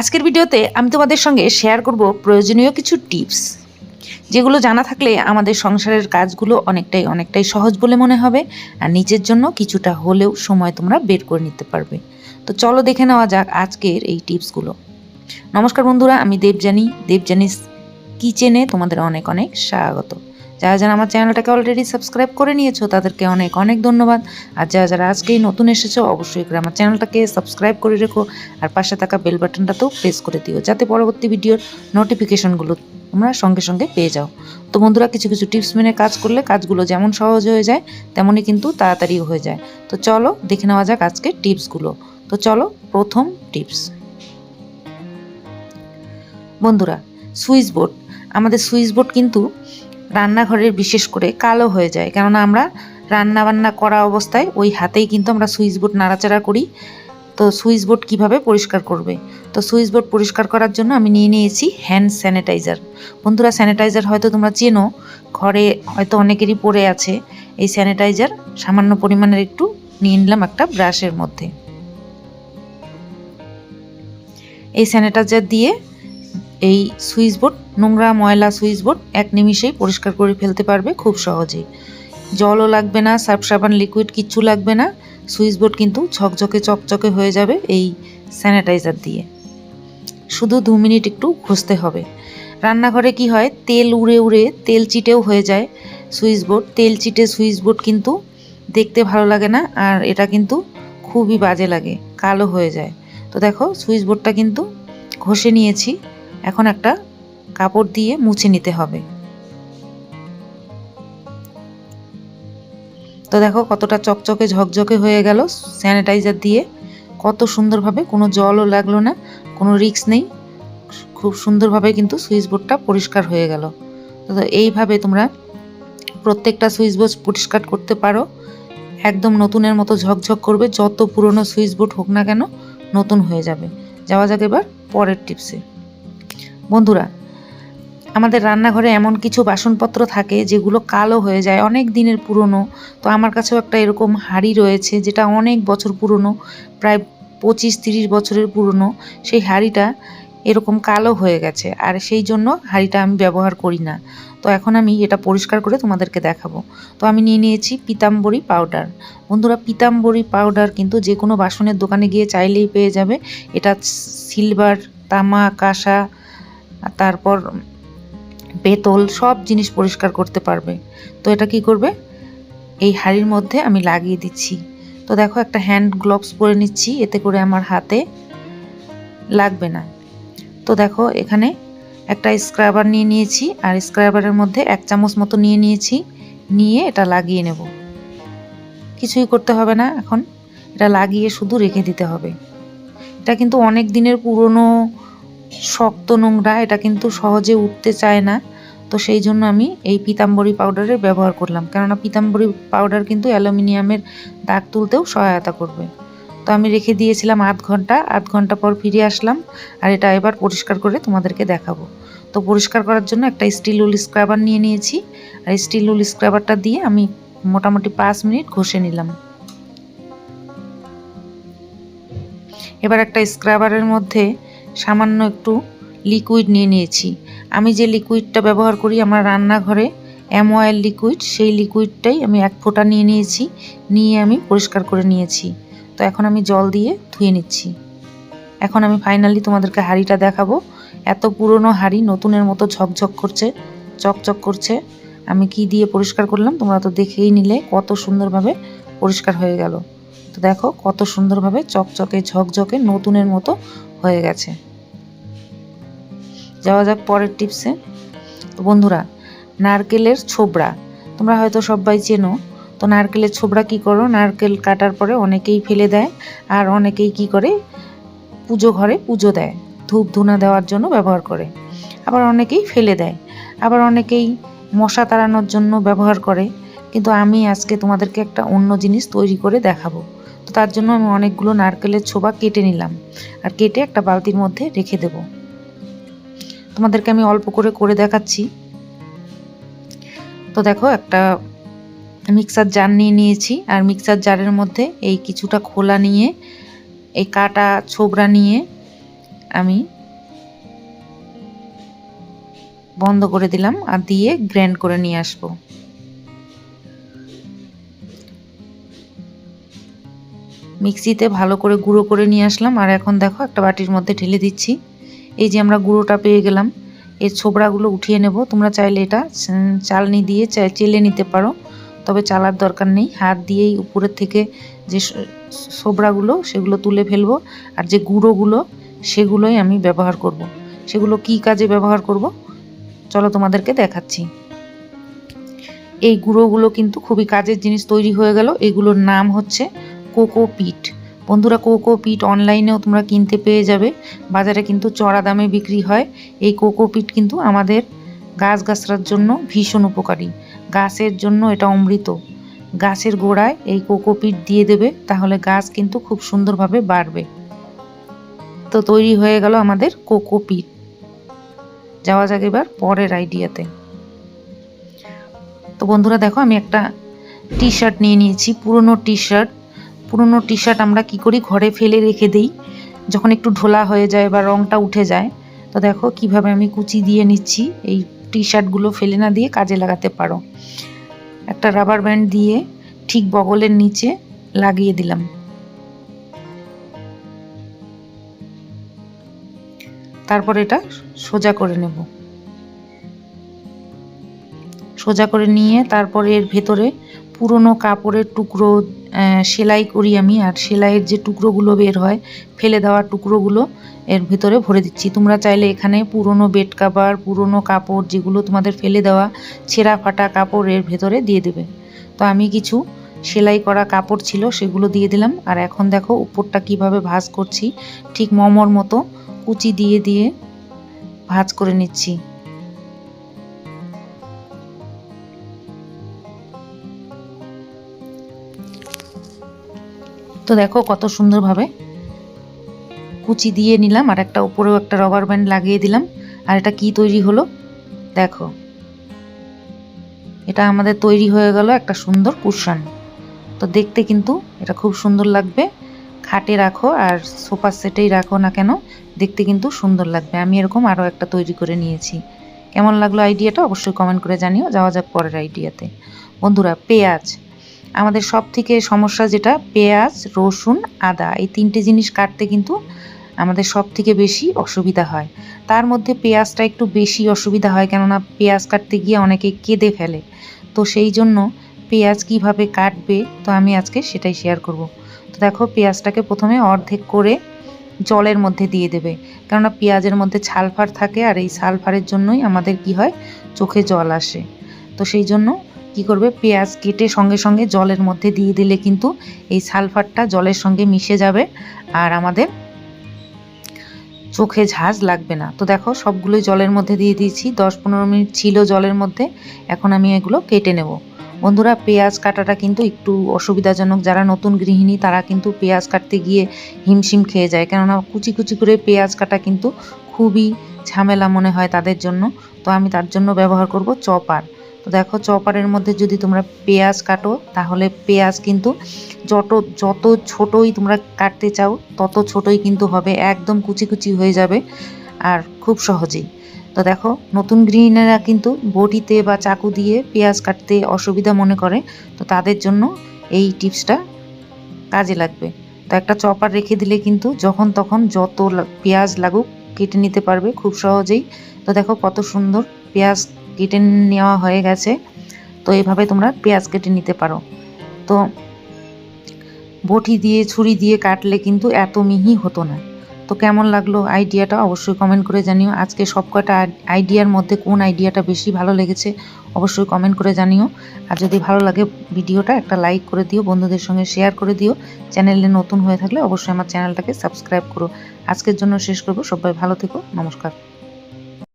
আজকের ভিডিওতে আমি তোমাদের সঙ্গে শেয়ার করব প্রয়োজনীয় কিছু টিপস যেগুলো জানা থাকলে আমাদের সংসারের কাজগুলো অনেকটাই অনেকটাই সহজ বলে মনে হবে আর নিজের জন্য কিছুটা হলেও সময় তোমরা বের করে নিতে পারবে। তো চলো দেখে নেওয়া যাক আজকের এই টিপসগুলো নমস্কার বন্ধুরা, আমি দেবজানি দেবজানিস কিচেনে তোমাদের অনেক অনেক স্বাগত। যারা যারা আমার চ্যানেলটাকে অলরেডি সাবস্ক্রাইব করে নিয়েছো, তাদেরকে অনেক অনেক ধন্যবাদ। আর যারা যারা আজকেই নতুন এসেছ, অবশ্যই করে আমার চ্যানেলটাকে সাবস্ক্রাইব করে রেখো, আর পাশে থাকা বেল বাটনটাতেও প্রেস করে দিও, যাতে পরবর্তী ভিডিওর নোটিফিকেশনগুলো তোমরা সঙ্গে সঙ্গে পেয়ে যাও। তো বন্ধুরা, কিছু কিছু টিপস মেনে কাজ করলে কাজগুলো যেমন সহজ হয়ে যায়, তেমনই কিন্তু তাড়াতাড়ি হয়ে যায়। তো চলো, দেখে নেওয়া যাক আজকের টিপসগুলো তো চলো, প্রথম টিপস বন্ধুরা সুইচ বোর্ড আমাদের সুইচ বোর্ড কিন্তু রান্নাঘরের বিশেষ করে কালো হয়ে যায়। কেননা আমরা রান্না বান্না করা অবস্থায় ওই হাতেই কিন্তু আমরা সুইচ বোর্ড নাড়াচাড়া করি। তো সুইচ বোর্ড কীভাবে পরিষ্কার করবে? তো সুইচ বোর্ড পরিষ্কার করার জন্য আমি নিয়ে নিয়েছি হ্যান্ড স্যানিটাইজার। বন্ধুরা, স্যানিটাইজার হয়তো তোমরা চেনো, ঘরে হয়তো অনেকেরই পড়ে আছে। এই স্যানিটাইজার সামান্য পরিমাণের একটু নিয়ে নিলাম একটা ব্রাশের মধ্যে। এই স্যানিটাইজার দিয়ে এই সুইচ বোর্ড, নোংরা ময়লা সুইচ বোর্ড এক নিমিষেই পরিষ্কার করে ফেলতে পারবে খুব সহজেই। জলও লাগবে না সার্ফ সাবান লিকুইড কিচ্ছু লাগবে না, সুইচ বোর্ড কিন্তু ঝকঝকে চকচকে হয়ে যাবে এই স্যানিটাইজার দিয়ে। শুধু দু মিনিট একটু ঘষতে হবে। রান্নাঘরে কি হয়, তেল উড়ে উড়ে তেল চিটেও হয়ে যায় সুইচ বোর্ড। তেল চিটে সুইচ বোর্ড কিন্তু দেখতে ভালো লাগে না আর এটা কিন্তু খুবই বাজে লাগে, কালো হয়ে যায়। তো দেখো, সুইচ বোর্ডটা কিন্তু ঘষে নিয়েছি। এখন একটা কাপড় দিয়ে মুছে নিতে হবে। তো দেখো কতটা চকচকে ঝকঝকে হয়ে গেল স্যানিটাইজার দিয়ে। কত সুন্দরভাবে কোনো জলও লাগল না, কোনো রিক্স নেই। খুব সুন্দরভাবে কিন্তু সুইচ বোর্ডটা পরিষ্কার হয়ে গেল। তো এইভাবে তোমরা প্রত্যেকটা সুইচ বোর্ড পরিষ্কার করতে পারো। একদম নতুনের মতো ঝকঝক করবে, যত পুরনো সুইচ বোর্ড হোক না কেন নতুন হয়ে যাবে। যাওয়া যাক এবার পরের টিপসে। বন্ধুরা, আমাদের রান্নাঘরে এমন কিছু বাসনপত্র থাকে যেগুলো কালো হয়ে যায়, অনেক দিনের পুরনো। তো আমার কাছেও একটা এরকম হাঁড়ি রয়েছে যেটা অনেক বছর পুরনো, প্রায় পঁচিশ তিরিশ বছরের পুরনো। সেই হাঁড়িটা এরকম কালো হয়ে গেছে আর সেই জন্য হাঁড়িটা আমি ব্যবহার করি না। তো এখন আমি এটা পরিষ্কার করে তোমাদেরকে দেখাবো। তো আমি নিয়ে নিয়েছি পিতাম্বরী পাউডার। বন্ধুরা, পিতাম্বরী পাউডার কিন্তু যে কোনো বাসনের দোকানে গিয়ে চাইলেই পেয়ে যাবে। এটা সিলভার তামা কাঁসা তারপর পেতল সব জিনিস পরিষ্কার করতে পারবে। তো এটা কি করবে? এই হাড়ির মধ্যে আমি লাগিয়ে দিচ্ছি। তো দেখো একটা হ্যান্ড গ্লোভস পরে নিচ্ছি, এতে করে আমার হাতে লাগবে না। তো দেখো এখানে একটা স্ক্রাবার নিয়ে নিয়েছি, আর স্ক্রাবারের মধ্যে এক চামচ মতো নিয়ে নিয়েছি, নিয়ে এটা লাগিয়ে নেব। কিছুই করতে হবে না এখন। এটা লাগিয়ে শুধু রেখে দিতে হবে। এটা কিন্তু অনেক দিনের পুরনো শক্ত নোংরা, এটা কিন্তু সহজে উঠতে চায় না। তো সেই জন্য আমি এই পিতাম্বরী পাউডারের ব্যবহার করলাম। কেননা পিতাম্বরী পাউডার কিন্তু অ্যালুমিনিয়ামের দাগ তুলতেও সহায়তা করবে। তো আমি রেখে দিয়েছিলাম আধ ঘণ্টা আধ ঘণ্টা পর ফিরে আসলাম। আর এটা এবার পরিষ্কার করে তোমাদেরকে দেখাবো। তো পরিষ্কার করার জন্য একটা স্টিল উল স্ক্রাবার নিয়ে নিয়েছি। আর স্টিল উল স্ক্রাবারটা দিয়ে আমি মোটামুটি পাঁচ মিনিট ঘষে নিলাম। এবার একটা স্ক্রাবারের মধ্যে সামান্য একটু লিকুইড নিয়ে নিয়েছি। আমি যে লিকুইডটা ব্যবহার করি আমার রান্নাঘরে অ্যামোয়েল লিকুইড সেই লিকুইডটাই আমি এক ফোঁটা নিয়ে নিয়েছি, নিয়ে আমি পরিষ্কার করে নিয়েছি। তো এখন আমি জল দিয়ে ধুয়ে নিচ্ছি। এখন আমি ফাইনালি তোমাদেরকে হাঁড়িটা দেখাবো। এত পুরনো হাঁড়ি, নতুনের মতো ঝকঝক করছে, চকচক করছে। আমি কি দিয়ে পরিষ্কার করলাম তোমরা তো দেখেই নিলে কত সুন্দরভাবে পরিষ্কার হয়ে গেল। তো দেখো কত সুন্দরভাবে চকচকে ঝকঝকে নতুনের মতো হয়ে গেছে। যাওয়া যাক পরের টিপসে। তো বন্ধুরা, নারকেলের ছোবড়া। তোমরা হয়তো সবাই চেনো, তো নারকেলের ছোবড়া কি করো? নারকেল কাটার পরে অনেকেই ফেলে দেয় আর অনেকেই কি করে? পুজো ঘরে পুজো দেয়, ধূপ ধুনা দেওয়ার জন্য ব্যবহার করে। আবার অনেকেই ফেলে দেয়, আবার অনেকেই মশা তাড়ানোর জন্য ব্যবহার করে। কিন্তু আমি আজকে তোমাদেরকে একটা অন্য জিনিস তৈরি করে দেখাবো। তো তার জন্য আমি অনেকগুলো নারকেলের ছোবা কেটে নিলাম আর কেটে একটা বালতির মধ্যে রেখে দেব। তোমাদেরকে আমি অল্প করে করে দেখাচ্ছি। তো দেখো, একটা মিক্সার জার নিয়ে নিয়েছি। আর মিক্সার জারের মধ্যে এই কিছুটা খোলা নিয়ে, এই কাটা ছোবড়া নিয়ে আমি বন্ধ করে দিলাম আর দিয়ে গ্র্যান্ড করে নিয়ে আসব। মিক্সিতে ভালো করে গুঁড়ো করে নিয়ে আসলাম। আর এখন দেখো, একটা বাটির মধ্যে ঢেলে দিচ্ছি। এই যে আমরা গুঁড়োটা পেয়ে গেলাম। এর ছোবড়াগুলো উঠিয়ে নেব। তোমরা চাইলে এটা চালনি দিয়ে চেলে নিতে পারো। তবে চালার দরকার নেই। হাত দিয়েই উপরের থেকে যে সোবড়াগুলো সেগুলো তুলে ফেলব। আর যে গুঁড়োগুলো, সেগুলোই আমি ব্যবহার করব। সেগুলো কি কাজে ব্যবহার করব? চলো তোমাদেরকে দেখাচ্ছি। এই গুঁড়োগুলো কিন্তু খুবই কাজের জিনিস তৈরি হয়ে গেল। এগুলোর নাম হচ্ছে কোকোপিট। বন্ধুরা কোকোপিট অনলাইনেও তোমরা কিনতে পেয়ে যাবে। বাজারে কিন্তু চড়া দামে বিক্রি হয়। এই কোকোপিট কিন্তু আমাদের গাছ গাছরার জন্য ভীষণ উপকারী। গাছের জন্য এটা অমৃত। গাছের গোড়ায় এই কোকোপিট দিয়ে দেবে, তাহলে গাছ কিন্তু খুব সুন্দরভাবে বাড়বে। তো তৈরি হয়ে গেল আমাদের কোকোপিট যাওয়া যাক এবার পরের আইডিয়াতে তো বন্ধুরা দেখো, আমি একটা টি শার্ট নিয়ে নিয়েছি, পুরনো টি শার্ট পুরনো টি শার্ট আমরা কি করি? ঘরে ফেলে রেখে দিই। যখন একটু ঢোলা হয়ে যায় বা রংটা উঠে যায়, তো দেখো কীভাবে আমি কুচি দিয়ে নিচ্ছি। এই টি শার্টগুলো ফেলে না দিয়ে কাজে লাগাতে পারো। একটা রাবার ব্যান্ড দিয়ে ঠিক বগলের নিচে লাগিয়ে দিলাম। তারপর এটা সোজা করে নেব। সোজা করে নিয়ে তারপরে এর ভেতরে পুরনো কাপড়ের টুকরো সেলাই করি আমি, আর সেলাইয়ের যে টুকরোগুলো বের হয়, ফেলে দেওয়া টুকরোগুলো এর ভেতরে ভরে দিচ্ছি। তোমরা চাইলে এখানে পুরনো বেড কাভার, পুরনো কাপড়, যেগুলো তোমাদের ফেলে দেওয়া ছেঁড়া ফাটা কাপড় এর ভেতরে দিয়ে দেবে। তো আমি কিছু সেলাই করা কাপড় ছিল, সেগুলো দিয়ে দিলাম। আর এখন দেখো উপরটা কীভাবে ভাজ করছি। ঠিক মমর মতো কুচি দিয়ে দিয়ে ভাজ করে নিচ্ছি। তো দেখো কত সুন্দরভাবে। কুচি দিয়ে নিলাম আর একটা উপরেও একটা রবার ব্যান্ড লাগিয়ে দিলাম। আর এটা কি তৈরি হলো? দেখো। এটা আমাদের তৈরি হয়ে গেল একটা সুন্দর কুশান। তো দেখতে কিন্তু এটা খুব সুন্দর লাগবে। খাটে রাখো আর সোফা সেটেই রাখো না কেন, দেখতে কিন্তু সুন্দর লাগবে। আমি এরকম আরও একটা তৈরি করে নিয়েছি। কেমন লাগল আইডিয়াটা অবশ্যই কমেন্ট করে জানিও। যাওয়া যাক পরের আইডিয়াতে বন্ধুরা, পেঁয়াজ। আমাদের সব থেকে সমস্যা যেটা, পেঁয়াজ, রসুন, আদা, এই তিনটে জিনিস কাটতে কিন্তু আমাদের সব থেকে বেশি অসুবিধা হয়। তার মধ্যে পেঁয়াজটা একটু বেশি অসুবিধা হয় কেননা পেঁয়াজ কাটতে গিয়ে অনেকে কেঁদে ফেলে। তো সেই জন্য পেঁয়াজ কীভাবে কাটবে, তো আমি আজকে সেটাই শেয়ার করব। তো দেখো পেঁয়াজটাকে প্রথমে অর্ধেক করে জলের মধ্যে দিয়ে দেবে। কেননা পেঁয়াজের মধ্যে ছালফার থাকে আর এই সালফারের জন্যই আমাদের কি হয়, চোখে জল আসে। তো সেই জন্য কি করবে? পেঁয়াজ কেটে সঙ্গে সঙ্গে জলের মধ্যে দিয়ে দিলে কিন্তু এই সালফারটা জলের সঙ্গে মিশে যাবে আর আমাদের চোখে ঝাঁজ লাগবে না। তো দেখো, সবগুলোই জলের মধ্যে দিয়ে দিয়েছি। দশ পনেরো মিনিট ছিল জলের মধ্যে। এখন আমি এগুলো কেটে নেব। বন্ধুরা, পেঁয়াজ কাটাটা কিন্তু একটু অসুবিধাজনক। যারা নতুন গৃহিণী, তারা কিন্তু পেঁয়াজ কাটতে গিয়ে হিমশিম খেয়ে যায়। কেননা, কুচি কুচি করে পেঁয়াজ কাটা কিন্তু খুবই ঝামেলা মনে হয় তাদের জন্য। তো আমি তার জন্য ব্যবহার করব চপার। তো দেখো চপারের মধ্যে যদি তোমরা পেঁয়াজ কাটো, তাহলে পেঁয়াজ কিন্তু যত যত ছোটই তোমরা কাটতে চাও, তত ছোটই কিন্তু হবে, একদম কুচি কুচি হয়ে যাবে আর খুব সহজেই। তো দেখো নতুন গৃহিণীরা কিন্তু বটিতে বা চাকু দিয়ে পেঁয়াজ কাটতে অসুবিধা মনে করে, তো তাদের জন্য এই টিপসটা কাজে লাগবে। তো একটা চপার রেখে দিলে কিন্তু যখন তখন যত পেঁয়াজ লাগুক, কেটে নিতে পারবে খুব সহজেই। তো দেখো কত সুন্দর পেঁয়াজ কেটে নেওয়া হয়ে গেছে, তো এভাবে তোমরা পেঁয়াজ কেটে নিতে পারো। তো বটি দিয়ে, ছুরি দিয়ে কাটলে কিন্তু এত মিহি হতো না। তো কেমন লাগল আইডিয়াটা অবশ্যই কমেন্ট করে জানিও। আজকে সব কটা আইডিয়ার মধ্যে কোন আইডিয়াটা বেশি ভালো লেগেছে অবশ্যই কমেন্ট করে জানিও। আর যদি ভালো লাগে ভিডিওটা একটা লাইক করে দিও, বন্ধুদের সঙ্গে শেয়ার করে দিও। চ্যানেলে নতুন হয়ে থাকলে অবশ্যই আমার চ্যানেলটাকে সাবস্ক্রাইব করো। আজকের জন্য শেষ করব। সবাই ভালো থেকো। নমস্কার।